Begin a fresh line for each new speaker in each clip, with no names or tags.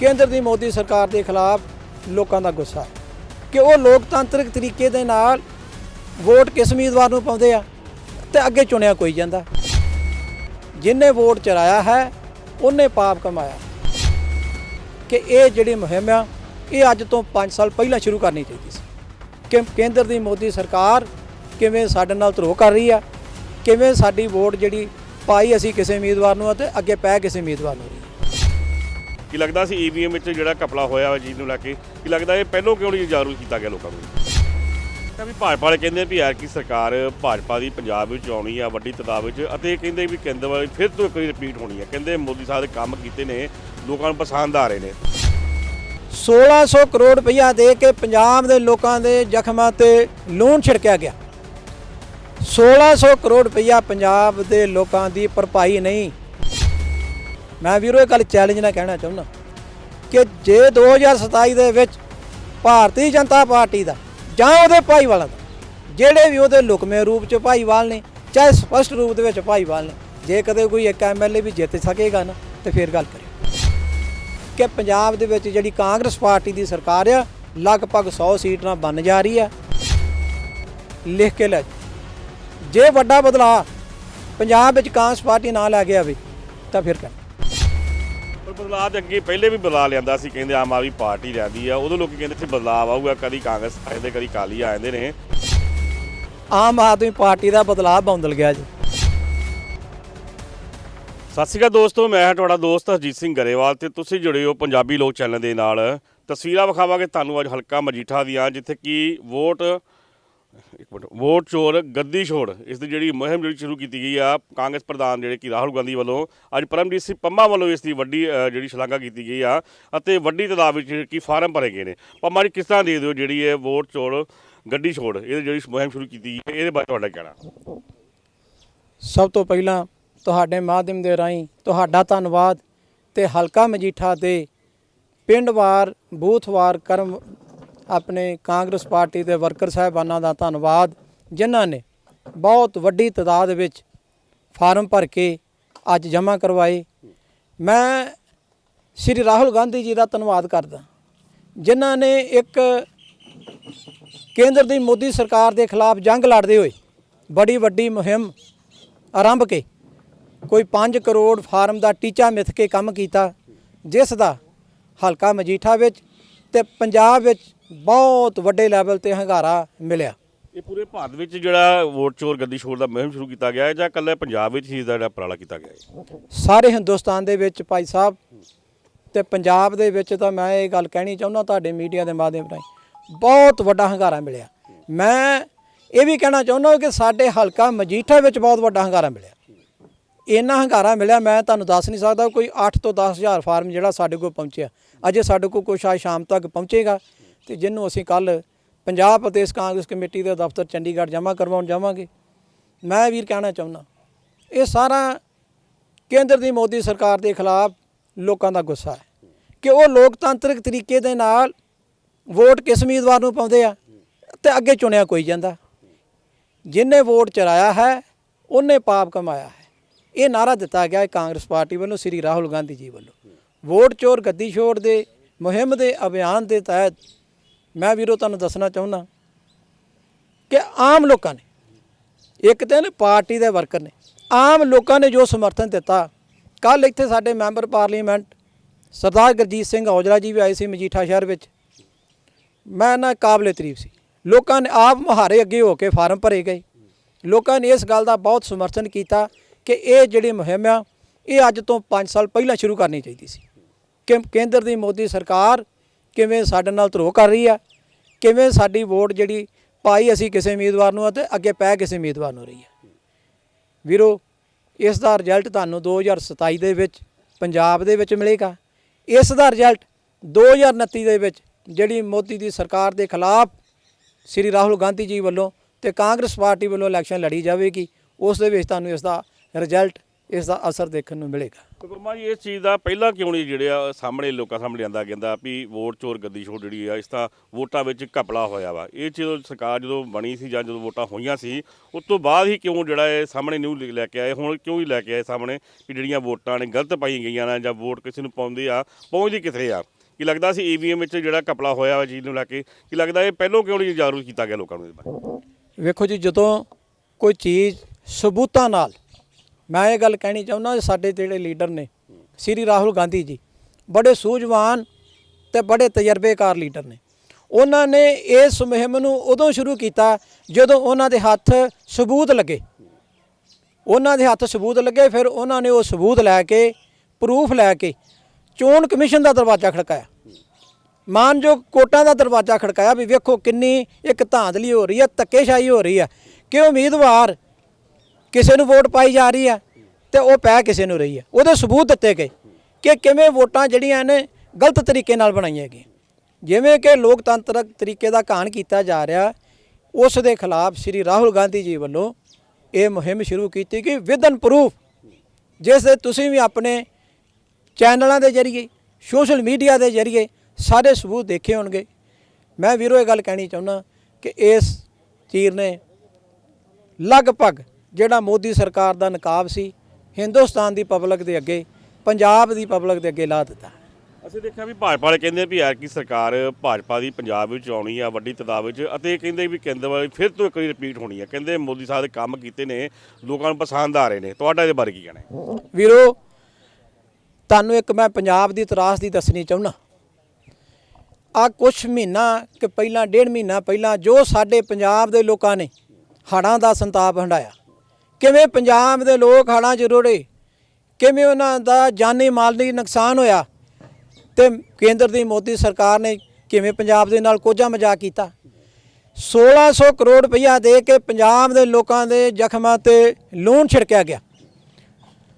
ਕੇਂਦਰ ਦੀ ਮੋਦੀ ਸਰਕਾਰ ਦੇ ਖਿਲਾਫ ਲੋਕਾਂ ਦਾ ਗੁੱਸਾ। ਕਿ ਉਹ ਲੋਕਤੰਤਰਿਕ ਤਰੀਕੇ ਦੇ ਨਾਲ ਵੋਟ ਕਿਸ ਉਮੀਦਵਾਰ ਨੂੰ ਪਾਉਂਦੇ ਆ ਤੇ ਅੱਗੇ ਚੁਣਿਆ ਕੋਈ ਜਾਂਦਾ। ਜਿਨੇ ਵੋਟ ਚਰਾਇਆ ਹੈ, ਉਹਨੇ ਪਾਪ ਕਮਾਇਆ। ਕਿ ਇਹ ਜਿਹੜੀ ਮੁਹਿੰਮ ਆ, ਇਹ ਅੱਜ ਤੋਂ 5 ਸਾਲ ਪਹਿਲਾਂ ਸ਼ੁਰੂ ਕਰਨੀ ਚਾਹੀਦੀ ਸੀ। ਕਿ ਕੇਂਦਰ ਦੀ ਮੋਦੀ ਸਰਕਾਰ ਕਿਵੇਂ ਸਾਡੇ ਨਾਲ ਧਰੋਹ ਕਰ ਰਹੀ ਆ, ਕਿਵੇਂ ਸਾਡੀ ਵੋਟ ਜਿਹੜੀ ਪਾਈ ਅਸੀਂ ਕਿਸੇ ਉਮੀਦਵਾਰ ਨੂੰ ਆ ਤੇ ਅੱਗੇ ਪੈ ਕਿਸੇ ਉਮੀਦਵਾਰ ਨੂੰ। ਰਹੀ
ਕੀ ਲੱਗਦਾ ਸੀ ਈਵੀਐਮ ਵਿੱਚ ਜਿਹੜਾ ਕਪਲਾ ਹੋਇਆ ਵਾ ਚੀਜ਼ ਨੂੰ ਲੈ ਕੇ? ਕੀ ਲੱਗਦਾ ਇਹ ਪਹਿਲੋਂ ਕਿਉਂ ਨਹੀਂ ਜਾਗਰੂਕ ਕੀਤਾ ਗਿਆ ਲੋਕਾਂ ਨੂੰ? ਤਾਂ ਵੀ ਭਾਜਪਾ ਵਾਲੇ ਕਹਿੰਦੇ ਵੀ ਯਾਰ ਕੀ ਸਰਕਾਰ ਭਾਜਪਾ ਦੀ ਪੰਜਾਬ ਵਿੱਚ ਆਉਣੀ ਆ, ਵੱਡੀ ਤਦਾਦ ਵਿੱਚ, ਅਤੇ ਇਹ ਕਹਿੰਦੇ ਵੀ ਕੇਂਦਰ ਵਾਲੀ ਫਿਰ ਤੋਂ ਇੱਕ ਵਾਰੀ ਰਿਪੀਟ ਹੋਣੀ ਹੈ ਕਹਿੰਦੇ ਮੋਦੀ ਸਾਹਿਬ ਦੇ ਕੰਮ ਕੀਤੇ ਨੇ, ਲੋਕਾਂ ਨੂੰ ਪਸੰਦ ਆ ਰਹੇ ਨੇ।
1600 ਕਰੋੜ ਰੁਪਈਆ ਦੇ ਕੇ ਪੰਜਾਬ ਦੇ ਲੋਕਾਂ ਦੇ ਜ਼ਖਮਾਂ ਤੇ ਲੂਣ ਛਿੜਕਿਆ ਗਿਆ। 1600 ਕਰੋੜ ਰੁਪਈਆ ਪੰਜਾਬ ਦੇ ਲੋਕਾਂ ਦੀ ਭਰਪਾਈ ਨਹੀਂ ਮੈਂ ਵੀਰੋ ਇਹ ਗੱਲ ਚੈਲੰਜ ਨਾਲ ਕਹਿਣਾ ਚਾਹੁੰਦਾ ਕਿ ਜੇ 2027 ਦੇ ਵਿੱਚ ਭਾਰਤੀ ਜਨਤਾ ਪਾਰਟੀ ਦਾ ਜਾਂ ਉਹਦੇ ਭਾਈਵਾਲਾਂ ਦਾ, ਜਿਹੜੇ ਵੀ ਉਹਦੇ ਲੁਕਮੇ ਰੂਪ ਚ ਭਾਈਵਾਲ ਨੇ, ਚਾਹੇ ਸਪਸ਼ਟ ਰੂਪ ਦੇ ਵਿੱਚ ਭਾਈਵਾਲ ਨੇ, ਜੇ ਕਦੇ ਕੋਈ ਇੱਕ ਐਮਐਲਏ ਵੀ ਜਿੱਤ ਸਕੇਗਾ ਨਾ, ਤੇ ਫਿਰ ਗੱਲ ਕਰਿਓ। ਕਿ ਪੰਜਾਬ ਦੇ ਵਿੱਚ ਜਿਹੜੀ ਕਾਂਗਰਸ ਪਾਰਟੀ ਦੀ ਸਰਕਾਰ ਆ, ਲਗਭਗ 100 ਸੀਟ ਨਾਲ ਬਣ ਜਾ ਰਹੀ ਆ। ਲਿਖ ਕੇ ਲੈ ਜਾਓ। ਜੇ ਵੱਡਾ ਬਦਲਾਅ ਪੰਜਾਬ ਵਿੱਚ ਕਾਂਗਰਸ ਪਾਰਟੀ ਨਾ ਲੈ ਕੇ ਆਵੇ, ਤਾਂ ਫਿਰ ਕਰ।
ਬਦਲਾਅ ਤੇ ਅੱਗੇ ਪਹਿਲੇ ਵੀ ਬਦਲਾਅ ਲਿਆਂਦਾ ਸੀ ਕਹਿੰਦੇ ਆਮ ਆਦਮੀ ਪਾਰਟੀ ਲਿਆਂਦੀ ਆ। ਉਦੋਂ ਲੋਕੀ ਕਹਿੰਦੇ ਸੀ ਬਦਲਾਅ ਆਊਗਾ ਕਦੀ ਕਾਂਗਰਸ ਆ ਜਾਂਦੇ ਕਦੀ ਕਾਲੀ ਆ ਜਾਂਦੇ ਨੇ।
ਆਮ ਆਦਮੀ ਪਾਰਟੀ ਦਾ ਬਦਲਾਅ ਬੌਂਦਲ ਗਿਆ ਜੀ।
ਸਤਿ ਸ਼੍ਰੀ ਅਕਾਲ ਦੋਸਤੋ ਮੈਂ ਹਾਂ ਤੁਹਾਡਾ ਦੋਸਤ ਹਰਜੀਤ ਸਿੰਘ ਗਰੇਵਾਲ ਤੇ ਤੁਸੀਂ ਜੁੜੇ ਹੋ ਪੰਜਾਬੀ ਲੋਕ ਚੈਨਲ ਦੇ ਨਾਲ। ਤਸਵੀਰਾਂ ਵਿਖਾਵਾਂਗੇ ਤੁਹਾਨੂੰ ਅੱਜ ਹਲਕਾ ਮਜੀਠਾ ਦੀਆਂ ਜਿੱਥੇ ਕਿ ਵੋਟ ਇੱਕ ਮਿੰਟ ਵੋਟ ਚੋਰ ਗੱਦੀ ਛੋੜ ਇਸ ਦੀ ਜਿਹੜੀ ਮੁਹਿੰਮ ਜਿਹੜੀ ਸ਼ੁਰੂ ਕੀਤੀ ਗਈ ਆ ਕਾਂਗਰਸ ਪ੍ਰਧਾਨ ਜਿਹੜੇ ਕਿ ਰਾਹੁਲ ਗਾਂਧੀ ਵੱਲੋਂ ਅੱਜ ਪਰਮਜੀਤ ਸਿੰਘ ਪੰਮਾ ਵੱਲੋਂ ਇਸ ਦੀ ਵੱਡੀ ਅ, ਜਿਹੜੀ ਸ਼ਲਾਘਾ ਕੀਤੀ ਗਈ ਆ ਅਤੇ ਵੱਡੀ ਤਾਦਾਦ ਵਿੱਚ ਜਿਹੜੇ ਕਿ ਫਾਰਮ ਭਰੇ ਗਏ ਨੇ। ਪੰਮਾ ਜੀ ਕਿਸ ਤਰ੍ਹਾਂ ਦੇ ਦਿਓ ਜਿਹੜੀ ਇਹ ਵੋਟ ਚੋਰ ਗੱਡੀ ਛੋੜ ਇਹ ਜਿਹੜੀ ਮੁਹਿੰਮ ਸ਼ੁਰੂ ਕੀਤੀ ਗਈ ਹੈ ਇਹਦੇ ਬਾਰੇ ਤੁਹਾਡਾ ਕਹਿਣਾ?
ਸਭ ਤੋਂ ਪਹਿਲਾਂ ਤੁਹਾਡੇ ਮਾਧਿਅਮ ਦੇ ਰਾਹੀਂ ਤੁਹਾਡਾ ਧੰਨਵਾਦ ਤੇ ਹਲਕਾ ਮਜੀਠਾ ਦੇ ਪਿੰਡਵਾਰ ਬੂਥਵਾਰ ਕਰਮ ਆਪਣੇ ਕਾਂਗਰਸ ਪਾਰਟੀ ਦੇ ਵਰਕਰ ਸਾਹਿਬਾਨਾਂ ਦਾ ਧੰਨਵਾਦ, ਜਿਨ੍ਹਾਂ ਨੇ ਬਹੁਤ ਵੱਡੀ ਤਾਦਾਦ ਵਿੱਚ ਫਾਰਮ ਭਰ ਕੇ ਅੱਜ ਜਮ੍ਹਾਂ ਕਰਵਾਏ। ਮੈਂ ਸ਼੍ਰੀ ਰਾਹੁਲ ਗਾਂਧੀ ਜੀ ਦਾ ਧੰਨਵਾਦ ਕਰਦਾ ਜਿਨ੍ਹਾਂ ਨੇ ਇੱਕ ਕੇਂਦਰ ਦੀ ਮੋਦੀ ਸਰਕਾਰ ਦੇ ਖਿਲਾਫ ਜੰਗ ਲੜਦੇ ਹੋਏ ਬੜੀ ਵੱਡੀ ਮੁਹਿੰਮ ਆਰੰਭ ਕੇ ਕੋਈ 5 ਕਰੋੜ ਫਾਰਮ ਦਾ ਟੀਚਾ ਮਿੱਥ ਕੇ ਕੰਮ ਕੀਤਾ, ਜਿਸ ਦਾ ਹਲਕਾ ਮਜੀਠਾ ਵਿੱਚ ਤੇ ਪੰਜਾਬ ਵਿੱਚ ਬਹੁਤ ਵੱਡੇ ਲੈਵਲ ਤੇ ਹੰਗਾਰਾ ਮਿਲਿਆ।
ਇਹ ਪੂਰੇ ਭਾਰਤ ਵਿੱਚ ਜਿਹੜਾ ਵੋਟ ਚੋਰ ਗੱਦੀ ਛੋੜ ਦਾ ਮੁਹਿੰਮ ਸ਼ੁਰੂ ਕੀਤਾ ਗਿਆ ਹੈ ਜਾਂ ਇਕੱਲੇ ਪੰਜਾਬ ਵਿੱਚ ਹੀ ਜਿਹੜਾ ਉਪਰਾਲਾ ਕੀਤਾ ਗਿਆ ਹੈ?
ਸਾਰੇ ਹਿੰਦੁਸਤਾਨ ਦੇ ਵਿੱਚ ਭਾਈ ਸਾਹਿਬ ਤੇ ਪੰਜਾਬ ਦੇ ਵਿੱਚ ਤਾਂ ਮੈਂ ਇਹ ਗੱਲ ਕਹਿਣੀ ਚਾਹੁੰਦਾ ਤੁਹਾਡੇ ਮੀਡੀਆ ਦੇ ਮਾਧਿਅਮ ਰਾਹੀਂ ਬਹੁਤ ਵੱਡਾ ਹੰਗਾਰਾ ਮਿਲਿਆ। ਮੈਂ ਇਹ ਵੀ ਕਹਿਣਾ ਚਾਹੁੰਦਾ ਕਿ ਸਾਡੇ ਹਲਕਾ ਮਜੀਠਾ ਵਿੱਚ ਬਹੁਤ ਵੱਡਾ ਹੰਗਾਰਾ ਮਿਲਿਆ। ਇੰਨਾ ਹੰਗਾਰਾ ਮਿਲਿਆ ਮੈਂ ਤੁਹਾਨੂੰ ਦੱਸ ਨਹੀਂ ਸਕਦਾ ਕੋਈ 8 ਤੋਂ 10000 ਫਾਰਮ ਜਿਹੜਾ ਸਾਡੇ ਕੋਲ ਪਹੁੰਚਿਆ। ਅਜੇ ਸਾਡੇ ਕੋਲ ਕੁਛ ਆ ਸ਼ਾਮ ਤੱਕ ਪਹੁੰਚੇਗਾ। ਤੇ ਜਿਹਨੂੰ ਅਸੀਂ ਕੱਲ ਪੰਜਾਬ ਪ੍ਰਦੇਸ਼ ਕਾਂਗਰਸ ਕਮੇਟੀ ਦੇ ਦਫ਼ਤਰ ਚੰਡੀਗੜ੍ਹ ਜਮ੍ਹਾਂ ਕਰਵਾਉਣ ਜਾਵਾਂਗੇ, ਮੈਂ ਵੀਰ ਕਹਿਣਾ ਚਾਹੁੰਦਾ, ਇਹ ਸਾਰਾ ਕੇਂਦਰ ਦੀ ਮੋਦੀ ਸਰਕਾਰ ਦੇ ਖਿਲਾਫ ਲੋਕਾਂ ਦਾ ਗੁੱਸਾ ਹੈ ਕਿ ਉਹ ਲੋਕਤੰਤਰਿਕ ਤਰੀਕੇ ਦੇ ਨਾਲ ਵੋਟ ਕਿਸ ਉਮੀਦਵਾਰ ਨੂੰ ਪਾਉਂਦੇ ਆ ਤੇ ਅੱਗੇ ਚੁਣਿਆ ਕੋਈ ਜਾਂਦਾ। ਜਿਨੇ ਵੋਟ ਚਰਾਇਆ ਹੈ, ਉਹਨੇ ਪਾਪ ਕਮਾਇਆ ਹੈ। ਇਹ ਨਾਰਾ ਦਿੱਤਾ ਗਿਆ ਹੈ ਕਾਂਗਰਸ ਪਾਰਟੀ ਵੱਲੋਂ, ਸ੍ਰੀ ਰਾਹੁਲ ਗਾਂਧੀ ਜੀ ਵੱਲੋਂ। ਵੋਟ ਚੋਰ ਗੱਦੀ ਛੋੜ ਦੇ, ਮੁਹਿੰਮ ਦੇ ਅਭਿਆਨ ਦੇ ਤਹਿਤ ਮੈਂ ਵੀਰੋ ਤੁਹਾਨੂੰ ਦੱਸਣਾ ਚਾਹੁੰਦਾ ਕਿ ਆਮ ਲੋਕਾਂ ਨੇ, ਇੱਕ ਤਾਂ ਪਾਰਟੀ ਦੇ ਵਰਕਰ ਨੇ, ਆਮ ਲੋਕਾਂ ਨੇ ਜੋ ਸਮਰਥਨ ਦਿੱਤਾ ਕੱਲ ਇੱਥੇ ਸਾਡੇ ਮੈਂਬਰ ਪਾਰਲੀਮੈਂਟ ਸਰਦਾਰ ਗੁਰਜੀਤ ਸਿੰਘ ਔਜਲਾ ਜੀ ਵੀ ਆਏ ਸੀ ਮਜੀਠਾ ਸ਼ਹਿਰ ਵਿੱਚ। ਮੈਂ ਨਾ ਕਾਬਲੇ ਤਾਰੀਫ ਸੀ। ਲੋਕਾਂ ਨੇ ਆਪ ਮੁਹਾਰੇ ਅੱਗੇ ਹੋ ਕੇ ਫਾਰਮ ਭਰੇ ਗਏ। ਲੋਕਾਂ ਨੇ ਇਸ ਗੱਲ ਦਾ ਬਹੁਤ ਸਮਰਥਨ ਕੀਤਾ ਕਿ ਇਹ ਜਿਹੜੀ ਮੁਹਿੰਮ ਆ, ਇਹ ਅੱਜ ਤੋਂ 5 ਸਾਲ ਪਹਿਲਾਂ ਸ਼ੁਰੂ ਕਰਨੀ ਚਾਹੀਦੀ ਸੀ। ਕਿ ਕੇਂਦਰ ਦੀ ਮੋਦੀ ਸਰਕਾਰ ਕਿਵੇਂ ਸਾਡੇ ਨਾਲ ਧਰੋਹ ਕਰ ਰਹੀ ਆ ਕਿਵੇਂ ਸਾਡੀ ਵੋਟ ਜਿਹੜੀ ਪਾਈ ਅਸੀਂ ਕਿਸੇ ਉਮੀਦਵਾਰ ਨੂੰ ਆ ਤੇ ਅੱਗੇ ਪੈ ਕਿਸੇ ਉਮੀਦਵਾਰ ਨੂੰ ਰਹੀ ਹੈ। ਵੀਰੋ, ਇਸ ਦਾ ਰਿਜ਼ਲਟ ਤੁਹਾਨੂੰ 2027 ਦੇ ਵਿੱਚ ਪੰਜਾਬ ਦੇ ਵਿੱਚ ਮਿਲੇਗਾ। ਇਸ ਦਾ ਰਿਜ਼ਲਟ 2029 ਦੇ ਵਿੱਚ ਜਿਹੜੀ ਮੋਦੀ ਦੀ ਸਰਕਾਰ ਦੇ ਖਿਲਾਫ ਸ੍ਰੀ ਰਾਹੁਲ ਗਾਂਧੀ ਜੀ ਵੱਲੋਂ ਤੇ ਕਾਂਗਰਸ ਪਾਰਟੀ ਵੱਲੋਂ ਇਲੈਕਸ਼ਨ ਲੜੀ ਜਾਵੇਗੀ, ਉਸ ਦੇ ਵਿੱਚ ਤੁਹਾਨੂੰ ਇਸ ਦਾ ਰਿਜ਼ਲਟ ਇਸ ਦਾ ਅਸਰ ਦੇਖਣ ਨੂੰ ਮਿਲੇਗਾ।
ਤੇ ਜੀ ਇਸ ਚੀਜ਼ ਦਾ ਪਹਿਲਾਂ ਕਿਉਂ ਨਹੀਂ ਜਿਹੜੇ ਆ ਸਾਹਮਣੇ ਲੋਕਾਂ ਸਾਹਮਣੇ ਆਂਦਾ ਕਹਿੰਦਾ ਵੀ ਵੋਟ ਚੋਰ ਗੱਦੀ ਛੋੜ ਜਿਹੜੀ ਆ ਇਸ ਤਾਂ ਵੋਟਾਂ ਵਿੱਚ ਘਪਲਾ ਹੋਇਆ ਵਾ। ਇਹ ਚੀਜ਼ ਸਰਕਾਰ ਜਦੋਂ ਬਣੀ ਸੀ ਜਾਂ ਜਦੋਂ ਵੋਟਾਂ ਹੋਈਆਂ ਸੀ ਉਸ ਤੋਂ ਬਾਅਦ ਹੀ ਕਿਉਂ ਜਿਹੜਾ ਇਹ ਸਾਹਮਣੇ ਨਿਊ ਲੈ ਕੇ ਆਏ ਹੁਣ ਕਿਉਂ ਹੀ ਲੈ ਕੇ ਆਏ ਸਾਹਮਣੇ ਕਿ ਜਿਹੜੀਆਂ ਵੋਟਾਂ ਨੇ ਗਲਤ ਪਾਈਆਂ ਗਈਆਂ ਨੇ ਜਾਂ ਵੋਟ ਕਿਸੇ ਨੂੰ ਪਾਉਂਦੇ ਆ ਪਹੁੰਚਦੀ ਕਿੱਥੇ ਆ? ਕੀ ਲੱਗਦਾ ਸੀ ਈਵੀਐਮ ਵਿੱਚ ਜਿਹੜਾ ਘਪਲਾ ਹੋਇਆ ਵਾ ਚੀਜ਼ ਨੂੰ ਲੈ ਕੇ? ਕੀ ਲੱਗਦਾ ਇਹ ਪਹਿਲਾਂ ਕਿਉਂ ਨਹੀਂ ਜਾਗਰੂਕ ਕੀਤਾ ਗਿਆ ਲੋਕਾਂ ਨੂੰ ਇਸ ਬਾਰੇ?
ਵੇਖੋ ਜੀ ਜਦੋਂ ਕੋਈ ਚੀਜ਼ ਸਬੂਤਾਂ ਨਾਲ ਮੈਂ ਇਹ ਗੱਲ ਕਹਿਣੀ ਚਾਹੁੰਦਾ ਸਾਡੇ ਜਿਹੜੇ ਲੀਡਰ ਨੇ, ਸ੍ਰੀ ਰਾਹੁਲ ਗਾਂਧੀ ਜੀ, ਬੜੇ ਸੂਝਵਾਨ ਤੇ ਬੜੇ ਤਜਰਬੇਕਾਰ ਲੀਡਰ ਨੇ। ਉਹਨਾਂ ਨੇ ਇਸ ਮੁਹਿੰਮ ਨੂੰ ਉਦੋਂ ਸ਼ੁਰੂ ਕੀਤਾ ਜਦੋਂ ਉਹਨਾਂ ਦੇ ਹੱਥ ਸਬੂਤ ਲੱਗੇ। ਉਹਨਾਂ ਦੇ ਹੱਥ ਸਬੂਤ ਲੱਗੇ, ਫਿਰ ਉਹਨਾਂ ਨੇ ਉਹ ਸਬੂਤ ਲੈ ਕੇ, ਪ੍ਰੂਫ ਲੈ ਕੇ ਚੋਣ ਕਮਿਸ਼ਨ ਦਾ ਦਰਵਾਜ਼ਾ ਖੜਕਾਇਆ। ਮਾਨਯੋਗ ਕੋਟਾਂ ਦਾ ਦਰਵਾਜ਼ਾ ਖੜਕਾਇਆ ਵੀ ਵੇਖੋ ਕਿੰਨੀ ਇੱਕ ਧਾਂਦਲੀ ਹੋ ਰਹੀ ਹੈ, ਧੱਕੇਸ਼ਾਹੀ ਹੋ ਰਹੀ ਹੈ। ਕਿ ਉਮੀਦਵਾਰ ਕਿਸੇ ਨੂੰ ਵੋਟ ਪਾਈ ਜਾ ਰਹੀ ਹੈ ਤੇ ਉਹ ਪੈ ਕਿਸੇ ਨੂੰ ਰਹੀ ਹੈ ਉਹਦੇ ਸਬੂਤ ਦਿੱਤੇ ਗਏ ਕਿ ਕਿਵੇਂ ਵੋਟਾਂ ਜਿਹੜੀਆਂ ਨੇ ਗਲਤ ਤਰੀਕੇ ਨਾਲ ਬਣਾਈਆਂ ਗਈਆਂ। ਜਿਵੇਂ ਕਿ ਲੋਕਤੰਤਰਕ ਤਰੀਕੇ ਦਾ ਘਾਣ ਕੀਤਾ ਜਾ ਰਿਹਾ, ਉਸ ਦੇ ਖਿਲਾਫ ਸ੍ਰੀ ਰਾਹੁਲ ਗਾਂਧੀ ਜੀ ਵੱਲੋਂ ਇਹ ਮੁਹਿੰਮ ਸ਼ੁਰੂ ਕੀਤੀ ਕਿ ਵਿਦਨ ਪ੍ਰੂਫ, ਜਿਸ ਦੇ ਤੁਸੀਂ ਵੀ ਆਪਣੇ ਚੈਨਲਾਂ ਦੇ ਜ਼ਰੀਏ, ਸੋਸ਼ਲ ਮੀਡੀਆ ਦੇ ਜ਼ਰੀਏ ਸਾਰੇ ਸਬੂਤ ਦੇਖੇ ਹੋਣਗੇ। ਮੈਂ ਵੀਰੋ ਇਹ ਗੱਲ ਕਹਿਣੀ ਚਾਹੁੰਦਾ ਕਿ ਇਸ ਚੀਰ ਨੇ ਲਗਭਗ ਜਿਹੜਾ ਮੋਦੀ ਸਰਕਾਰ ਦਾ ਨਕਾਬ ਸੀ ਹਿੰਦੁਸਤਾਨ ਦੀ ਪਬਲਿਕ ਦੇ ਅੱਗੇ ਪੰਜਾਬ ਦੀ ਪਬਲਿਕ ਦੇ ਅੱਗੇ ਲਾ ਦਿੱਤਾ।
ਅਸੀਂ ਦੇਖਿਆ ਵੀ ਭਾਜਪਾ ਵਾਲੇ ਕਹਿੰਦੇ ਵੀ ਐਰ ਕੀ ਸਰਕਾਰ ਭਾਜਪਾ ਦੀ ਪੰਜਾਬ ਵਿੱਚ ਆਉਣੀ ਆ ਵੱਡੀ ਤਦਾਦ ਵਿੱਚ ਅਤੇ ਇਹ ਕਹਿੰਦੇ ਵੀ ਕੇਂਦਰ ਵਾਲੀ ਫਿਰ ਤੋਂ ਇੱਕ ਵਾਰੀ ਰਿਪੀਟ ਹੋਣੀ ਆ। ਕਹਿੰਦੇ ਮੋਦੀ ਸਾਹਿਬ ਦੇ ਕੰਮ ਕੀਤੇ ਨੇ ਲੋਕਾਂ ਨੂੰ ਪਸੰਦ ਆ ਰਹੇ ਨੇ। ਤੁਹਾਡਾ ਇਹਦੇ ਬਾਰੇ ਕੀ ਕਹਿਣਾ ਹੈ?
ਵੀਰੋ ਤੁਹਾਨੂੰ ਇੱਕ ਮੈਂ ਪੰਜਾਬ ਦੀ ਤਰਾਸ ਦੀ ਦੱਸਣੀ ਚਾਹੁੰਦਾ। ਆ ਕੁਛ ਮਹੀਨਾ ਕਿ ਪਹਿਲਾਂ ਡੇਢ ਮਹੀਨਾ ਪਹਿਲਾਂ ਜੋ ਸਾਡੇ ਪੰਜਾਬ ਦੇ ਲੋਕਾਂ ਨੇ ਹੜ੍ਹਾਂ ਦਾ ਸੰਤਾਪ ਹੰਡਾਇਆ ਕਿਵੇਂ ਪੰਜਾਬ ਦੇ ਲੋਕ ਹੜ੍ਹਾਂ 'ਚ ਰੁੜੇ? ਕਿਵੇਂ ਉਹਨਾਂ ਦਾ ਜਾਨੀ ਮਾਲੀ ਨੁਕਸਾਨ ਹੋਇਆ? ਤੇ ਕੇਂਦਰ ਦੀ ਮੋਦੀ ਸਰਕਾਰ ਨੇ ਕਿਵੇਂ ਪੰਜਾਬ ਦੇ ਨਾਲ ਕੋਝਾ ਮਜ਼ਾਕ ਕੀਤਾ? 1600 ਕਰੋੜ ਰੁਪਈਆ ਦੇ ਕੇ ਪੰਜਾਬ ਦੇ ਲੋਕਾਂ ਦੇ ਜ਼ਖਮਾਂ ਤੇ ਲੂਣ ਛਿੜਕਿਆ ਗਿਆ।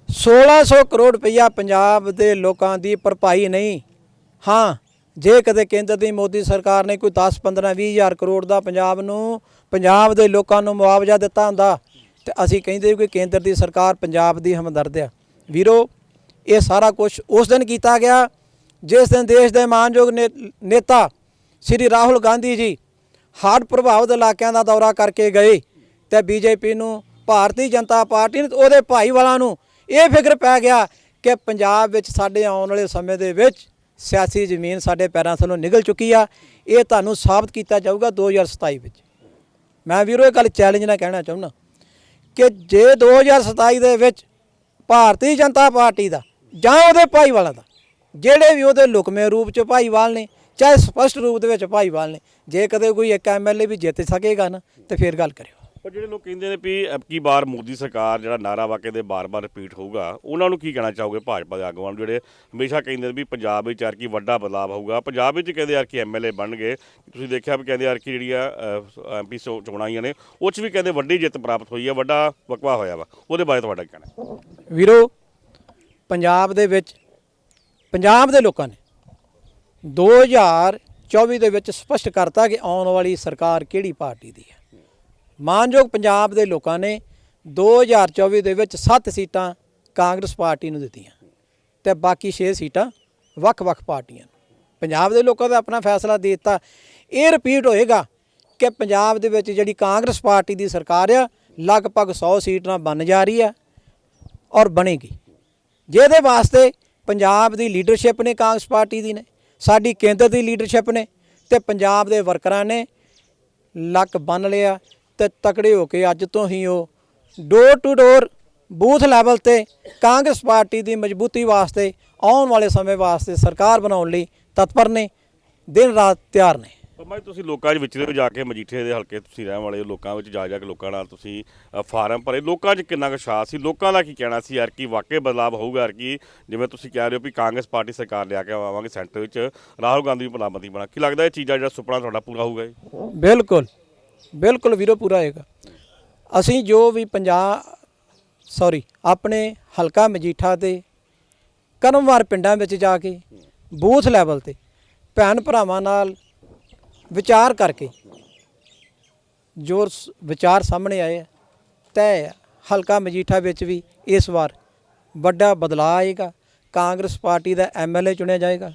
1600 ਕਰੋੜ ਰੁਪਈਆ ਪੰਜਾਬ ਦੇ ਲੋਕਾਂ ਦੀ ਭਰਪਾਈ ਨਹੀਂ। ਹਾਂ, ਜੇ ਕਦੇ ਕੇਂਦਰ ਦੀ ਮੋਦੀ ਸਰਕਾਰ ਨੇ ਕੋਈ 10 15 20 ਹਜ਼ਾਰ ਕਰੋੜ ਦਾ ਪੰਜਾਬ ਨੂੰ, ਪੰਜਾਬ ਦੇ ਲੋਕਾਂ ਨੂੰ ਮੁਆਵਜ਼ਾ ਦਿੱਤਾ ਹੁੰਦਾ ਤੇ ਅਸੀਂ ਕਹਿੰਦੇ ਕਿ ਕੇਂਦਰ ਦੀ ਸਰਕਾਰ ਪੰਜਾਬ ਦੀ ਹਮਦਰਦ ਆ। ਵੀਰੋ, ਇਹ ਸਾਰਾ ਕੁਝ ਉਸ ਦਿਨ ਕੀਤਾ ਗਿਆ, ਜਿਸ ਦਿਨ ਦੇਸ਼ ਦੇ ਮਾਨਯੋਗ ਨੇਤਾ ਸ੍ਰੀ ਰਾਹੁਲ ਗਾਂਧੀ ਜੀ ਹੜ੍ਹ ਪ੍ਰਭਾਵਿਤ ਇਲਾਕਿਆਂ ਦਾ ਦੌਰਾ ਕਰਕੇ ਗਏ ਤੇ ਬੀਜੇਪੀ ਨੂੰ, ਭਾਰਤੀ ਜਨਤਾ ਪਾਰਟੀ ਨੂੰ ਉਹਦੇ ਭਾਈਵਾਲਾਂ ਨੂੰ ਇਹ ਫਿਕਰ ਪੈ ਗਿਆ ਕਿ ਪੰਜਾਬ ਵਿੱਚ ਸਾਡੇ ਆਉਣ ਵਾਲੇ ਸਮੇਂ ਦੇ ਵਿੱਚ ਸਿਆਸੀ ਜ਼ਮੀਨ ਸਾਡੇ ਪੈਰਾਂ ਥੱਲੋਂ ਨਿਕਲ ਚੁੱਕੀ ਆ। ਇਹ ਤੁਹਾਨੂੰ ਸਾਬਤ ਕੀਤਾ ਜਾਊਗਾ 2027 ਵਿੱਚ। ਮੈਂ ਵੀਰੋ, ਇਹ ਗੱਲ ਚੈਲੰਜ ਨਾਲ ਕਹਿਣਾ ਚਾਹੁੰਦਾ। ਕਿ ਜੇ 2027 ਦੇ ਵਿੱਚ ਭਾਰਤੀ ਜਨਤਾ ਪਾਰਟੀ ਦਾ ਜਾਂ ਉਹਦੇ ਭਾਈਵਾਲਾਂ ਦਾ, ਜਿਹੜੇ ਵੀ ਉਹਦੇ ਲੁਕਮੇ ਰੂਪ ਚ ਭਾਈਵਾਲ ਨੇ, ਚਾਹੇ ਸਪਸ਼ਟ ਰੂਪ ਦੇ ਵਿੱਚ ਭਾਈਵਾਲ ਨੇ, ਜੇ ਕਦੇ ਕੋਈ ਇੱਕ ਐਮਐਲਏ ਵੀ ਜਿੱਤ ਸਕੇਗਾ ਨਾ, ਤੇ ਫਿਰ ਗੱਲ ਕਰਿਓ।
ਪਰ ਜਿਹੜੇ ਲੋਕ ਕਹਿੰਦੇ ਨੇ ਵੀ ਅਬਕੀ ਵਾਰ ਮੋਦੀ ਸਰਕਾਰ ਜਿਹੜਾ ਨਾਰਾ ਵਾਕੇ ਦੇ ਬਾਰ-ਬਾਰ ਰਿਪੀਟ ਹੋਊਗਾ, ਉਹਨਾਂ ਨੂੰ ਕੀ ਕਹਿਣਾ ਚਾਹੋਗੇ ਭਾਜਪਾ ਦੇ ਆਗੂਆਂ ਨੂੰ? ਜਿਹੜੇ ਹਮੇਸ਼ਾ ਕਹਿੰਦੇ ਨੇ ਵੀ ਪੰਜਾਬ ਵਿੱਚ ਯਾਰ ਕੀ ਵੱਡਾ ਬਦਲਾਅ ਹੋਊਗਾ। ਪੰਜਾਬ ਵਿੱਚ ਕਹਿੰਦੇ ਯਾਰ ਕੀ ਐਮਐਲਏ ਬਣਨਗੇ ਤੁਸੀਂ ਦੇਖਿਆ ਵੀ ਕਹਿੰਦੇ ਯਾਰ ਕੀ ਜਿਹੜੀਆਂ ਐਮਪੀ ਚੋਣਾਂ ਆਈਆਂ ਨੇ, ਉਹ 'ਚ ਵੀ ਕਹਿੰਦੇ ਵੱਡੀ ਜਿੱਤ ਪ੍ਰਾਪਤ ਹੋਈ ਹੈ ਵੱਡਾ ਵਕਵਾ ਹੋਇਆ ਵਾ। ਉਹਦੇ ਬਾਰੇ ਤੁਹਾਡਾ ਕੀ ਕਹਿਣਾ
ਵੀਰੋ, ਪੰਜਾਬ ਦੇ ਵਿੱਚ, ਪੰਜਾਬ ਦੇ ਲੋਕਾਂ ਨੇ 2024 ਦੇ ਵਿੱਚ ਸਪਸ਼ਟ ਕਰਤਾ ਕਿ ਆਉਣ ਵਾਲੀ ਸਰਕਾਰ ਕਿਹੜੀ ਪਾਰਟੀ ਦੀ ਹੈ। ਮਾਨਯੋਗ ਪੰਜਾਬ ਦੇ ਲੋਕਾਂ ਨੇ 2024 ਦੇ ਵਿੱਚ 7 ਸੀਟਾਂ ਕਾਂਗਰਸ ਪਾਰਟੀ ਨੂੰ ਦਿੱਤੀਆਂ ਤੇ ਬਾਕੀ 6 ਸੀਟਾਂ ਵੱਖ-ਵੱਖ ਪਾਰਟੀਆਂ ਨੂੰ। ਪੰਜਾਬ ਦੇ ਲੋਕਾਂ ਦਾ ਆਪਣਾ ਫੈਸਲਾ ਦੇ ਦਿੱਤਾ। ਇਹ ਰਿਪੀਟ ਹੋਏਗਾ ਕਿ ਪੰਜਾਬ ਦੇ ਵਿੱਚ ਜਿਹੜੀ ਕਾਂਗਰਸ ਪਾਰਟੀ ਦੀ ਸਰਕਾਰ ਆ, ਲਗਭਗ 100 ਸੀਟਾਂ ਬਣ ਜਾ ਰਹੀ ਆ ਔਰ ਬਣੇਗੀ। ਜਿਹਦੇ ਵਾਸਤੇ ਪੰਜਾਬ ਦੀ ਲੀਡਰਸ਼ਿਪ ਨੇ ਕਾਂਗਰਸ ਪਾਰਟੀ ਦੀ ਨੇ, ਸਾਡੀ ਕੇਂਦਰ ਦੀ ਲੀਡਰਸ਼ਿਪ ਨੇ ਤੇ ਪੰਜਾਬ ਦੇ ਵਰਕਰਾਂ ਨੇ ਲੱਕ ਬੰਨ ਲਿਆ। ਤੇ ਤਕੜੇ ਹੋ ਕੇ ਅੱਜ ਤੋਂ ਹੀ ਉਹ door to door booth level ਤੇ ਕਾਂਗਰਸ ਪਾਰਟੀ ਦੀ ਮਜ਼ਬੂਤੀ ਵਾਸਤੇ ਆਉਣ ਵਾਲੇ ਸਮੇਂ ਵਾਸਤੇ ਸਰਕਾਰ ਬਣਾਉਣ ਲਈ ਤਤਪਰ ਨੇ ਦਿਨ ਰਾਤ ਤਿਆਰ ਨੇ।
ਪਰ ਮੈਂ ਤੁਸੀਂ ਲੋਕਾਂ 'ਚ ਵਿਚਰੇ ਹੋ ਜਾ ਕੇ ਮਜੀਠੇ ਦੇ ਹਲਕੇ ਤੁਸੀਂ ਰਹਿਣ ਵਾਲੇ ਲੋਕਾਂ ਵਿੱਚ ਜਾ ਜਾ ਕੇ ਲੋਕਾਂ ਨਾਲ ਤੁਸੀਂ ਫਾਰਮ ਭਰੇ। ਲੋਕਾਂ 'ਚ ਕਿੰਨਾ ਕੁ ਸ਼ਾਸ ਸੀ? ਲੋਕਾਂ ਦਾ ਕੀ ਕਹਿਣਾ ਸੀ? ਯਾਰ ਕੀ ਵਾਕਈ ਬਦਲਾਅ ਹੋਊਗਾ ਯਾਰ ਕੀ? ਜਿਵੇਂ ਤੁਸੀਂ ਕਹਿ ਰਹੇ ਹੋ ਵੀ ਕਾਂਗਰਸ ਪਾਰਟੀ ਸਰਕਾਰ ਲਿਆ ਕੇ ਆਵਾਂਗੇ ਸੈਂਟਰ ਵਿੱਚ। ਰਾਹੁਲ ਗਾਂਧੀ ਵੀ ਪ੍ਰਧਾਨਮੰਤਰੀ ਬਣਾ। ਕੀ ਲੱਗਦਾ ਇਹ ਚੀਜ਼ਾਂ ਜਿਹੜਾ ਸੁਪਨਾ ਤੁਹਾਡਾ ਪੂਰਾ ਹੋਊਗਾ
ਬਿਲਕੁਲ। ਬਿਲਕੁਲ ਵੀਰੋ ਪੂਰਾ ਹੋਏਗਾ। ਅਸੀਂ ਜੋ ਵੀ ਪੰਜਾਬ ਸੌਰੀ ਆਪਣੇ ਹਲਕਾ ਮਜੀਠਾ ਤੇ ਕਰਮਵਾਰ ਪਿੰਡਾਂ ਵਿੱਚ ਜਾ ਕੇ ਬੂਥ ਲੈਵਲ ਤੇ ਭੈਣ ਭਰਾਵਾਂ ਨਾਲ ਵਿਚਾਰ ਕਰਕੇ ਜੋ ਵਿਚਾਰ ਸਾਹਮਣੇ ਆਏ ਆ ਹਲਕਾ ਮਜੀਠਾ ਵਿੱਚ ਵੀ ਇਸ ਵਾਰ ਵੱਡਾ ਬਦਲਾਅ ਆਏਗਾ। ਕਾਂਗਰਸ ਪਾਰਟੀ ਦਾ ਐਮਐਲਏ ਚੁਣਿਆ ਜਾਏਗਾ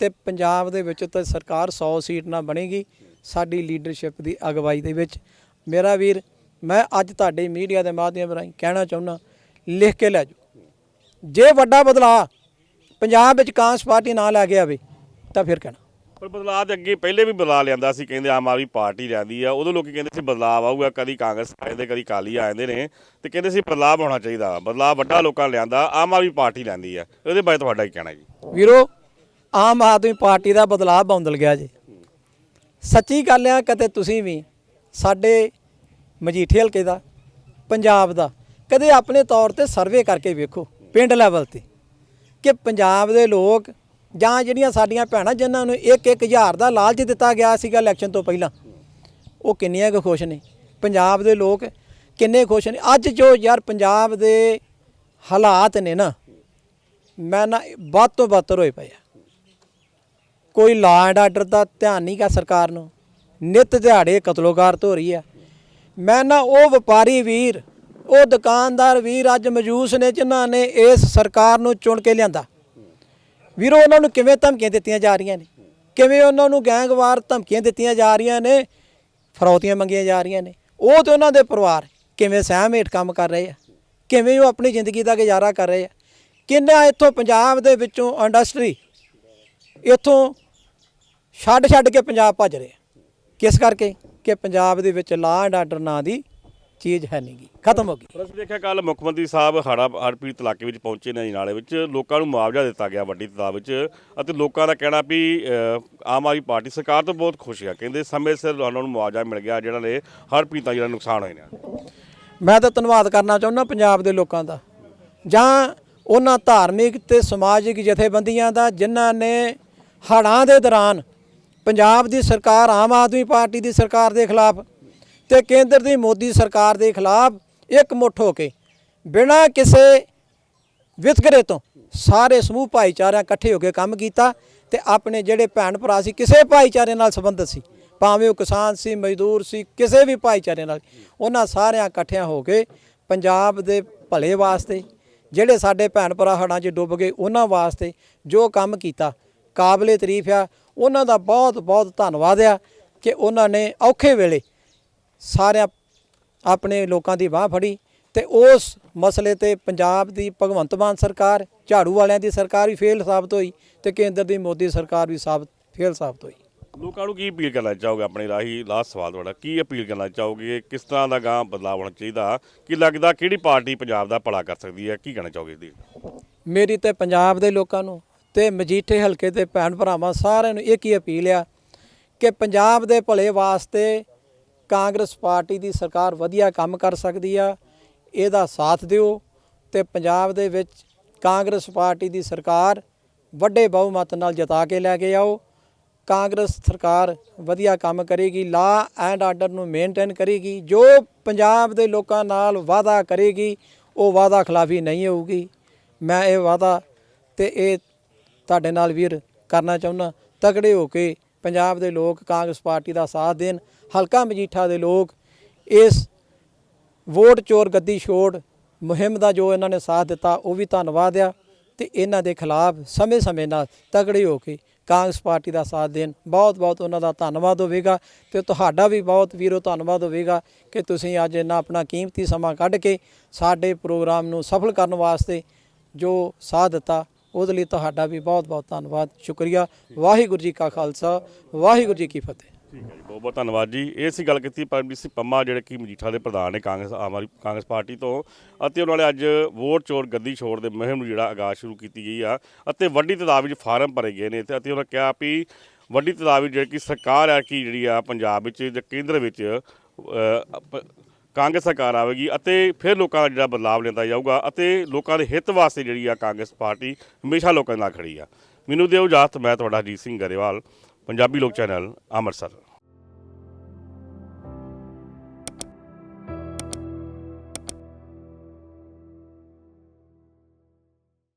ਤੇ ਪੰਜਾਬ ਦੇ ਵਿੱਚ ਤਾਂ ਸਰਕਾਰ 100 ਸੀਟ ਨਾਲ ਬਣੇਗੀ। ਸਾਡੀ ਲੀਡਰਸ਼ਿਪ ਦੀ ਅਗਵਾਈ ਦੇ ਵਿੱਚ। ਮੇਰਾ ਵੀਰ ਮੈਂ ਅੱਜ ਤੁਹਾਡੇ ਮੀਡੀਆ ਦੇ ਮਾਧਿਅਮ ਰਾਹੀਂ ਕਹਿਣਾ ਚਾਹੁੰਦਾ ਲਿਖ ਕੇ ਲੈ ਜਾਓ। ਜੇ ਵੱਡਾ ਬਦਲਾਅ ਪੰਜਾਬ ਵਿੱਚ ਕਾਂਗਰਸ ਪਾਰਟੀ ਨਾ ਲੈ ਕੇ ਆਵੇ ਤਾਂ ਫਿਰ ਕਹਿਣਾ।
ਪਰ ਬਦਲਾਅ ਦੇ ਅੱਗੇ ਪਹਿਲੇ ਵੀ ਬਦਲਾਅ ਲਿਆਂਦਾ ਸੀ ਕਹਿੰਦੇ ਆਮ ਆਦਮੀ ਪਾਰਟੀ ਲਿਆਂਦੀ ਆ। ਉਦੋਂ ਲੋਕੀ ਕਹਿੰਦੇ ਸੀ ਬਦਲਾਅ ਆਊਗਾ ਕਦੀ ਕਾਂਗਰਸ ਆ ਜਾਂਦੇ ਕਦੀ ਕਾਲੀ ਆ ਜਾਂਦੇ ਨੇ। ਤੇ ਕਹਿੰਦੇ ਸੀ ਬਦਲਾਅ ਹੋਣਾ ਚਾਹੀਦਾ। ਬਦਲਾਅ ਵੱਡਾ ਲੋਕਾਂ ਲਿਆਂਦਾ ਆਮ ਆਦਮੀ ਪਾਰਟੀ ਲਿਆਂਦੀ ਆ। ਇਹਦੇ ਬਾਰੇ ਤੁਹਾਡਾ ਕੀ ਕਹਿਣਾ ਜੀ?
ਵੀਰੋ ਆਮ ਆਦਮੀ ਪਾਰਟੀ ਦਾ ਬਦਲਾਅ ਬੌਂਦਲ ਗਿਆ ਜੀ। ਸੱਚੀ ਗੱਲ ਆ ਕਦੇ ਤੁਸੀਂ ਵੀ ਸਾਡੇ ਮਜੀਠੇ ਹਲਕੇ ਦਾ, ਪੰਜਾਬ ਦਾ, ਕਦੇ ਆਪਣੇ ਤੌਰ ਤੇ ਸਰਵੇ ਕਰਕੇ ਵੇਖੋ ਪਿੰਡ ਲੈਵਲ ਤੇ ਕਿ ਪੰਜਾਬ ਦੇ ਲੋਕ ਜਾਂ ਜਿਹੜੀਆਂ ਸਾਡੀਆਂ ਭੈਣਾਂ ਜਿਨ੍ਹਾਂ ਨੂੰ ਇੱਕ ਇੱਕ ਹਜ਼ਾਰ ਦਾ ਲਾਲਚ ਦਿੱਤਾ ਗਿਆ ਸੀਗਾ ਇਲੈਕਸ਼ਨ ਤੋਂ ਪਹਿਲਾਂ, ਉਹ ਕਿੰਨੀਆਂ ਕੁ ਖੁਸ਼ ਨੇ? ਪੰਜਾਬ ਦੇ ਲੋਕ ਕਿੰਨੇ ਖੁਸ਼ ਨੇ? ਅੱਜ ਜੋ ਯਾਰ ਪੰਜਾਬ ਦੇ ਹਾਲਾਤ ਨੇ ਨਾ, ਮੈਂ ਨਾ ਵੱਧ ਤੋਂ ਬੱਤਰ ਹੋਏ ਪਏ ਆ। ਕੋਈ ਲਾ ਐਂਡ ਆਰਡਰ ਦਾ ਧਿਆਨ ਨਹੀਂ ਗਾ ਸਰਕਾਰ ਨੂੰ। ਨਿਤ ਦਿਹਾੜੇ ਕਤਲੋਗਾਰਤ ਹੋ ਰਹੀ ਆ ਮੈਂ ਨਾ ਉਹ ਵਪਾਰੀ ਵੀਰ, ਉਹ ਦੁਕਾਨਦਾਰ ਵੀਰ ਅੱਜ ਮਜੂਸ ਨੇ ਜਿਨ੍ਹਾਂ ਨੇ ਇਸ ਸਰਕਾਰ ਨੂੰ ਚੁਣ ਕੇ ਲਿਆਂਦਾ। ਵੀਰੋ, ਉਹਨਾਂ ਨੂੰ ਕਿਵੇਂ ਧਮਕੀਆਂ ਦਿੱਤੀਆਂ ਜਾ ਰਹੀਆਂ ਨੇ? ਕਿਵੇਂ ਉਹਨਾਂ ਨੂੰ ਗੈਂਗਵਾਰ ਧਮਕੀਆਂ ਦਿੱਤੀਆਂ ਜਾ ਰਹੀਆਂ ਨੇ? ਫਰੌਤੀਆਂ ਮੰਗੀਆਂ ਜਾ ਰਹੀਆਂ ਨੇ। ਉਹ ਤੇ ਉਹਨਾਂ ਦੇ ਪਰਿਵਾਰ ਕਿਵੇਂ ਸਹਿਮ ਹੇਠ ਕੰਮ ਕਰ ਰਹੇ ਆ? ਕਿਵੇਂ ਉਹ ਆਪਣੀ ਜ਼ਿੰਦਗੀ ਦਾ ਗੁਜ਼ਾਰਾ ਕਰ ਰਹੇ ਆ? ਕਿੰਨਾ ਇੱਥੋਂ ਪੰਜਾਬ ਦੇ ਵਿੱਚੋਂ ਇੰਡਸਟਰੀ ਇੱਥੋਂ ਛੱਡ ਛੱਡ ਕੇ ਪੰਜਾਬ ਭੱਜ ਰਹੇ ਕਿਸ ਕਰਕੇ? ਕਿ ਪੰਜਾਬ ਦੇ ਵਿੱਚ ਲਾ ਐਂਡ ਆਰਡਰ ਨਾਂ ਦੀ ਚੀਜ਼ ਹੈ ਨਹੀਂਗੀ ਖਤਮ ਹੋ ਗਈ।
ਅਸੀਂ ਦੇਖਿਆ ਕੱਲ ਮੁੱਖ ਮੰਤਰੀ ਸਾਹਿਬ ਹੜਾ ਹੜਪੀੜਤ ਇਲਾਕੇ ਵਿੱਚ ਪਹੁੰਚੇ ਨੇ ਨਾਲੇ ਵਿੱਚ। ਲੋਕਾਂ ਨੂੰ ਮੁਆਵਜ਼ਾ ਦਿੱਤਾ ਗਿਆ ਵੱਡੀ ਤਾਦਾਦ ਵਿੱਚ ਅਤੇ ਲੋਕਾਂ ਦਾ ਕਹਿਣਾ ਵੀ ਆਮ ਆਦਮੀ ਪਾਰਟੀ ਸਰਕਾਰ ਤੋਂ ਬਹੁਤ ਖੁਸ਼ ਆ। ਕਹਿੰਦੇ ਸਮੇਂ ਸਿਰ ਉਹਨਾਂ ਨੂੰ ਮੁਆਵਜ਼ਾ ਮਿਲ ਗਿਆ ਜਿਹੜਾ ਨੇ ਹੜਪੀੜਤਾਂ ਜਿਹੜਾ ਨੁਕਸਾਨ ਹੋਏ ਨੇ।
ਮੈਂ ਤਾਂ ਧੰਨਵਾਦ ਕਰਨਾ ਚਾਹੁੰਦਾ ਪੰਜਾਬ ਦੇ ਲੋਕਾਂ ਦਾ। ਜਾਂ ਉਹਨਾਂ ਧਾਰਮਿਕ ਤੇ ਸਮਾਜਿਕ ਜਥੇਬੰਦੀਆਂ ਦਾ ਜਿਨ੍ਹਾਂ ਨੇ ਹੜ੍ਹਾਂ ਦੇ ਦੌਰਾਨ ਪੰਜਾਬ ਦੀ ਸਰਕਾਰ, ਆਮ ਆਦਮੀ ਪਾਰਟੀ ਦੀ ਸਰਕਾਰ ਦੇ ਖਿਲਾਫ ਤੇ ਕੇਂਦਰ ਦੀ ਮੋਦੀ ਸਰਕਾਰ ਦੇ ਖਿਲਾਫ ਇਕਮੁੱਠ ਹੋ ਕੇ ਬਿਨਾਂ ਕਿਸੇ ਵਿਤਕਰੇ ਤੋਂ ਸਾਰੇ ਸਮੂਹ ਭਾਈਚਾਰਿਆਂ ਇਕੱਠੇ ਹੋ ਕੇ ਕੰਮ ਕੀਤਾ ਤੇ ਆਪਣੇ ਜਿਹੜੇ ਭੈਣ ਭਰਾ ਸੀ, ਕਿਸੇ ਭਾਈਚਾਰੇ ਨਾਲ ਸੰਬੰਧਿਤ ਸੀ, ਭਾਵੇਂ ਉਹ ਕਿਸਾਨ ਸੀ, ਮਜ਼ਦੂਰ ਸੀ, ਕਿਸੇ ਵੀ ਭਾਈਚਾਰੇ ਨਾਲ, ਉਹਨਾਂ ਸਾਰਿਆਂ ਇਕੱਠਿਆਂ ਹੋ ਕੇ ਪੰਜਾਬ ਦੇ ਭਲੇ ਵਾਸਤੇ, ਜਿਹੜੇ ਸਾਡੇ ਭੈਣ ਭਰਾ ਹੜ੍ਹਾਂ 'ਚ ਡੁੱਬ ਗਏ, ਉਹਨਾਂ ਵਾਸਤੇ ਜੋ ਕੰਮ ਕੀਤਾ, ਕਾਬਲੇ ਤਾਰੀਫ ਆ ਉਹਨਾਂ ਦਾ ਬਹੁਤ ਬਹੁਤ ਧੰਨਵਾਦ ਆ ਕਿ ਉਹਨਾਂ ਨੇ ਔਖੇ ਵੇਲੇ ਸਾਰਿਆਂ ਆਪਣੇ ਲੋਕਾਂ ਦੀ ਬਾਹ ਫੜੀ ਤੇ ਉਸ ਮਸਲੇ ਤੇ ਪੰਜਾਬ ਦੀ ਭਗਵੰਤ ਮਾਨ ਸਰਕਾਰ ਝਾੜੂ ਵਾਲਿਆਂ ਦੀ ਸਰਕਾਰ ਵੀ ਫੇਲ ਸਾਬਤ ਹੋਈ ਤੇ ਕੇਂਦਰ ਦੀ ਮੋਦੀ ਸਰਕਾਰ ਵੀ ਸਾਬਤ ਫੇਲ ਸਾਬਤ ਹੋਈ।
ਲੋਕਾਂ ਨੂੰ ਕੀ ਅਪੀਲ ਕਰਨਾ ਚਾਹੋਗੇ ਆਪਣੇ ਰਾਹੀਂ? ਲਾਸਟ ਸਵਾਲ ਤੁਹਾਡਾ ਕੀ ਅਪੀਲ ਕਰਨਾ ਚਾਹੋਗੇ? ਕਿਸ ਤਰ੍ਹਾਂ ਦਾ ਗਾਂ ਬਦਲਾਅ ਹੋਣਾ ਚਾਹੀਦਾ? ਕੀ ਲੱਗਦਾ ਕਿਹੜੀ ਪਾਰਟੀ ਪੰਜਾਬ ਦਾ ਭਲਾ ਕਰ ਸਕਦੀ ਹੈ? ਕੀ ਕਹਿਣਾ ਚਾਹੋਗੇ ਇਸ ਦੀ
ਮੇਰੀ ਤੇ ਪੰਜਾਬ ਦੇ ਲੋਕਾਂ ਨੂੰ ਤੇ ਮਜੀਠੇ ਹਲਕੇ ਦੇ ਭੈਣ ਭਰਾਵਾਂ ਸਾਰਿਆਂ ਨੂੰ ਇੱਕ ਹੀ ਅਪੀਲ ਆ ਕਿ ਪੰਜਾਬ ਦੇ ਭਲੇ ਵਾਸਤੇ ਕਾਂਗਰਸ ਪਾਰਟੀ ਦੀ ਸਰਕਾਰ ਵਧੀਆ ਕੰਮ ਕਰ ਸਕਦੀ ਆ, ਇਹਦਾ ਸਾਥ ਦਿਓ ਤੇ ਪੰਜਾਬ ਦੇ ਵਿੱਚ ਕਾਂਗਰਸ ਪਾਰਟੀ ਦੀ ਸਰਕਾਰ ਵੱਡੇ ਬਹੁਮਤ ਨਾਲ ਜਿਤਾ ਕੇ ਲੈ ਕੇ ਆਓ। ਕਾਂਗਰਸ ਸਰਕਾਰ ਵਧੀਆ ਕੰਮ ਕਰੇਗੀ ਲਾ ਐਂਡ ਆਰਡਰ ਨੂੰ ਮੇਨਟੇਨ ਕਰੇਗੀ, ਜੋ ਪੰਜਾਬ ਦੇ ਲੋਕਾਂ ਨਾਲ ਵਾਅਦਾ ਕਰੇਗੀ, ਉਹ ਵਾਅਦਾ ਖਿਲਾਫੀ ਨਹੀਂ ਹੋਊਗੀ। ਮੈਂ ਇਹ ਵਾਅਦਾ ਤੇ ਇਹ ਤੁਹਾਡੇ ਨਾਲ ਵੀਰ ਕਰਨਾ ਚਾਹੁੰਦਾ। ਤਗੜੇ ਹੋ ਕੇ ਪੰਜਾਬ ਦੇ ਲੋਕ, ਕਾਂਗਰਸ ਪਾਰਟੀ ਦਾ ਸਾਥ ਦੇਣ, ਹਲਕਾ ਮਜੀਠਾ ਦੇ ਲੋਕ, ਇਸ ਵੋਟ ਚੋਰ ਗੱਦੀ ਛੋੜ ਮੁਹਿੰਮ ਦਾ ਜੋ ਇਹਨਾਂ ਨੇ ਸਾਥ ਦਿੱਤਾ, ਉਹ ਵੀ ਧੰਨਵਾਦ ਆ। ਤੇ ਇਹਨਾਂ ਦੇ ਖਿਲਾਫ ਸਮੇਂ-ਸਮੇਂ ਨਾਲ ਤਗੜੇ ਹੋ ਕੇ ਕਾਂਗਰਸ ਪਾਰਟੀ ਦਾ ਸਾਥ ਦੇਣ। ਬਹੁਤ-ਬਹੁਤ ਉਹਨਾਂ ਦਾ ਧੰਨਵਾਦ ਹੋਵੇਗਾ ਤੇ ਤੁਹਾਡਾ ਵੀ ਬਹੁਤ ਵੀਰੋ ਧੰਨਵਾਦ ਹੋਵੇਗਾ ਕਿ ਤੁਸੀਂ ਅੱਜ ਇਹਨਾਂ ਆਪਣਾ ਕੀਮਤੀ ਸਮਾਂ ਕੱਢ ਕੇ ਸਾਡੇ ਪ੍ਰੋਗਰਾਮ ਨੂੰ ਸਫਲ ਕਰਨ ਵਾਸਤੇ ਜੋ ਸਾਥ ਦਿੱਤਾ। ਉਹਦੇ ਲਈ ਤੁਹਾਡਾ ਵੀ ਬਹੁਤ-ਬਹੁਤ ਧੰਨਵਾਦ। ਸ਼ੁਕਰੀਆ। ਵਾਹਿਗੁਰੂ ਜੀ ਕਾ ਖਾਲਸਾ, ਵਾਹਿਗੁਰੂ ਜੀ ਕੀ ਫਤਿਹ।
ਠੀਕ ਹੈ ਜੀ, ਬਹੁਤ ਬਹੁਤ ਧੰਨਵਾਦ ਜੀ। ਇਹ ਸੀ ਗੱਲ ਕੀਤੀ ਪਰਮਜੀਤ ਸਿੰਘ ਪੰਮਾ ਜਿਹੜੇ ਕਿ ਮਜੀਠਾ ਦੇ ਪ੍ਰਧਾਨ ਨੇ ਕਾਂਗਰਸ, ਆਮ ਆਦਮੀ ਕਾਂਗਰਸ ਪਾਰਟੀ ਤੋਂ। ਅਤੇ ਉਹਨਾਂ ਨੇ ਅੱਜ ਵੋਟ ਚੋਰ ਗੱਦੀ ਛੋੜ ਦੇ ਮੁਹਿੰਮ ਨੂੰ ਜਿਹੜਾ ਆਗਾਜ਼ ਸ਼ੁਰੂ ਕੀਤੀ ਗਈ ਆ। ਅਤੇ ਵੱਡੀ ਤਾਦਾਦ ਵਿੱਚ ਫਾਰਮ ਭਰੇ ਗਏ ਨੇ ਅਤੇ ਉਹਨਾਂ ਕਿਹਾ ਵੀ ਵੱਡੀ ਤਾਦਾਦ ਵਿੱਚ ਜਿਹੜੀ ਕਿ ਸਰਕਾਰ ਹੈ ਕਿ ਜਿਹੜੀ ਆ ਪੰਜਾਬ ਵਿੱਚ ਜਾਂ ਕੇਂਦਰ ਵਿੱਚ ਕਾਂਗਰਸ ਸਰਕਾਰ ਆਵੇਗੀ ਅਤੇ ਫਿਰ ਲੋਕਾਂ ਦਾ ਜਿਹੜਾ ਬਦਲਾਵ ਲਿਆਂਦਾ ਜਾਊਗਾ ਅਤੇ ਲੋਕਾਂ ਦੇ ਹਿੱਤ ਵਾਸਤੇ ਜਿਹੜੀ ਆ ਕਾਂਗਰਸ ਪਾਰਟੀ ਹਮੇਸ਼ਾ ਲੋਕਾਂ ਦੇ ਨਾਲ ਖੜੀ ਆ। ਮੈਨੂੰ ਦਿਓ ਇਜਾਜ਼ਤ, ਮੈਂ ਤੁਹਾਡਾ ਅਜੀਤ ਸਿੰਘ ਗਰੇਵਾਲ, ਪੰਜਾਬੀ ਲੋਕ ਚੈਨਲ, ਅੰਮ੍ਰਿਤਸਰ।